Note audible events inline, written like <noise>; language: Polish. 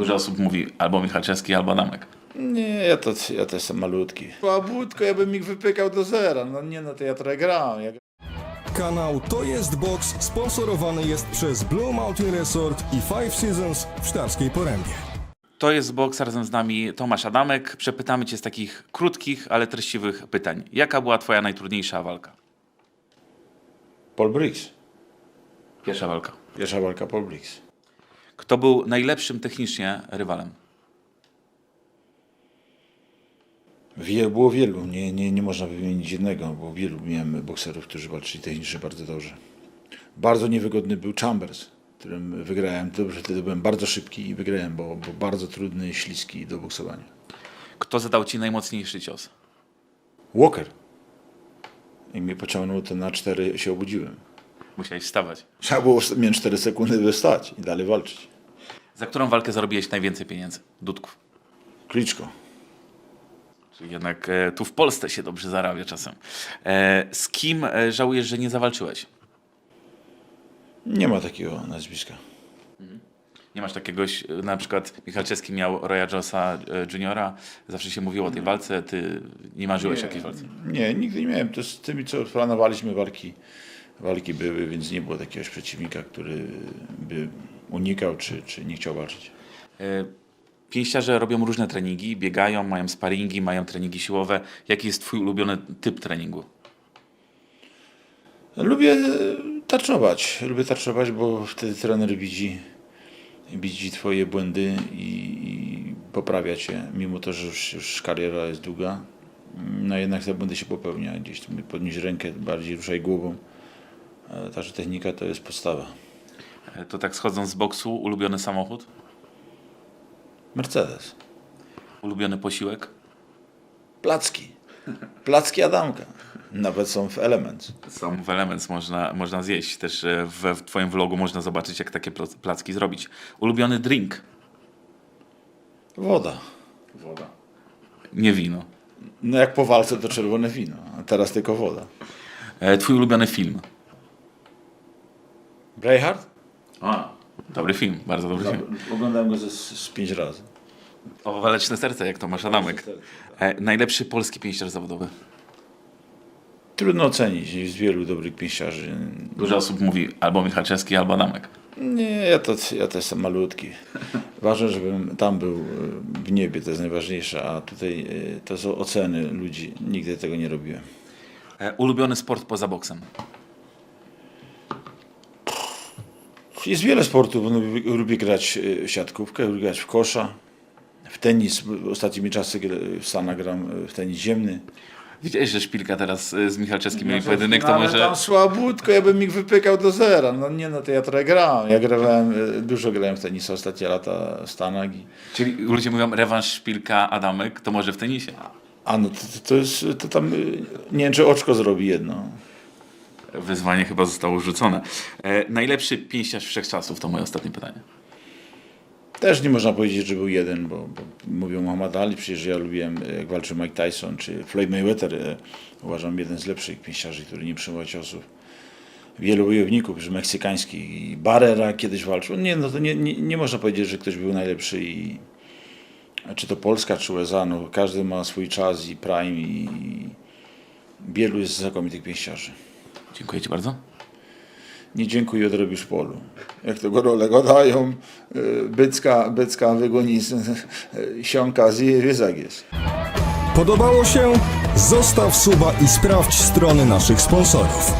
Dużo osób mówi albo Michalczewski, albo Adamek. Nie, ja to, ja to jestem malutki. Słabutko, ja bym ich wypykał do zera. No nie, no to ja trochę grałem. Ja Kanał To Jest Box sponsorowany jest przez Blue Mountain Resort i Five Seasons w Sztarskiej Porębie. To jest boks razem z nami Tomasz Adamek. Przepytamy cię z takich krótkich, ale treściwych pytań. Jaka była twoja najtrudniejsza walka? Paul Briggs. Pierwsza walka. Pierwsza walka Paul Briggs. Kto był najlepszym technicznie rywalem? Wie, było wielu, nie, nie, nie można wymienić jednego, bo wielu miałem bokserów, którzy walczyli technicznie bardzo dobrze. Bardzo niewygodny był Chambers, którym wygrałem. Dobrze, wtedy byłem bardzo szybki i wygrałem, bo, bo bardzo trudny, śliski do boksowania. Kto zadał ci najmocniejszy cios? Walker. I mnie pociągnął to na cztery, się obudziłem. Musiałeś wstawać. Trzeba było mieć 4 sekundy, by wstać i dalej walczyć. Za którą walkę zarobiłeś najwięcej pieniędzy? Dudków. Kliczko. Czyli jednak e, tu w Polsce się dobrze zarabia czasem. E, z kim e, żałujesz, że nie zawalczyłeś? Nie ma takiego nazwiska. Nie masz takiegoś, e, na przykład Michalczewski miał Roya Jonesa e, Juniora, zawsze się mówiło o tej walce, ty nie marzyłeś o jakiejś walce. Nie, nigdy nie miałem. To z tymi, co planowaliśmy walki, walki były, więc nie było takiegoś przeciwnika, który by unikał czy, czy nie chciał walczyć. E, Pięściarze robią różne treningi, biegają, mają sparingi, mają treningi siłowe. Jaki jest twój ulubiony typ treningu? Lubię tarczować. Lubię tarczować, bo wtedy trener widzi, widzi twoje błędy i, i poprawia cię, mimo to, że już, już kariera jest długa. No jednak te błędy się popełnia. Gdzieś podnieś rękę, bardziej ruszaj głową. Także technika to jest podstawa. E, To tak schodząc z boksu, ulubiony samochód, Mercedes. ulubiony posiłek, Placki. Placki Adamka. Nawet są w Elements. Są w Elements, można, można zjeść. Też e, w, w twoim vlogu można zobaczyć, jak takie placki zrobić. Ulubiony drink, Woda. woda. Nie wino. No jak po walce to czerwone wino, a teraz tylko woda. E, Twój ulubiony film? Braveheart? A, dobry film, bardzo dobry film. Oglądałem go z, z pięć razy. O waleczne serce, jak Tomasz Adamek. E, najlepszy polski pięściarz zawodowy. Trudno ocenić, jest wielu dobrych pięściarzy. Dużo osób mówi albo Michalczewski, albo Adamek. Nie, ja to, ja to jestem malutki. <laughs> Ważne, żebym tam był e, w niebie, to jest najważniejsze, a tutaj e, to są oceny ludzi. Nigdy tego nie robiłem. E, ulubiony sport poza boksem. Jest wiele sportów, bo lubię, grać e, w siatkówkę, lubię grać w kosza, w tenis. Ostatnimi czasy w Stanach gram e, w tenis ziemny. Widziałeś, że Szpilka teraz e, z Michalczewskim mieli pojedynek, to No, ale może... tam słabutko, ja bym ich wypykał do zera. No nie, no to ja trochę grałem. Ja grałem, dużo grałem w tenisa ostatnie lata w Stanach. I, Czyli ludzie mówią rewanż Szpilka, Adamek, to może w tenisie. a no to, to jest, to tam, nie wiem czy oczko zrobi jedno. Wyzwanie chyba zostało rzucone. E, najlepszy pięściarz wszechczasów to moje ostatnie pytanie. Też nie można powiedzieć, że był jeden, bo, bo mówią Muhammad Ali, przecież ja lubiłem jak walczył Mike Tyson, czy Floyd Mayweather, e, uważam jeden z lepszych pięściarzy, który nie przyjmował ciosów. Wielu wojowników, że meksykańskich, i Barrera kiedyś walczył. Nie, no to nie, nie, nie można powiedzieć, że ktoś był najlepszy i czy to Polska, czy USA, no każdy ma swój czas i prime i wielu jest znakomitych pięściarzy. Dziękuję Ci bardzo. Nie dziękuję, odrobisz polu. Jak to gorole gadają, y, bycka, bycka wygoni z- y, siąka zje ryzak jest. Podobało się? Zostaw suba i sprawdź strony naszych sponsorów.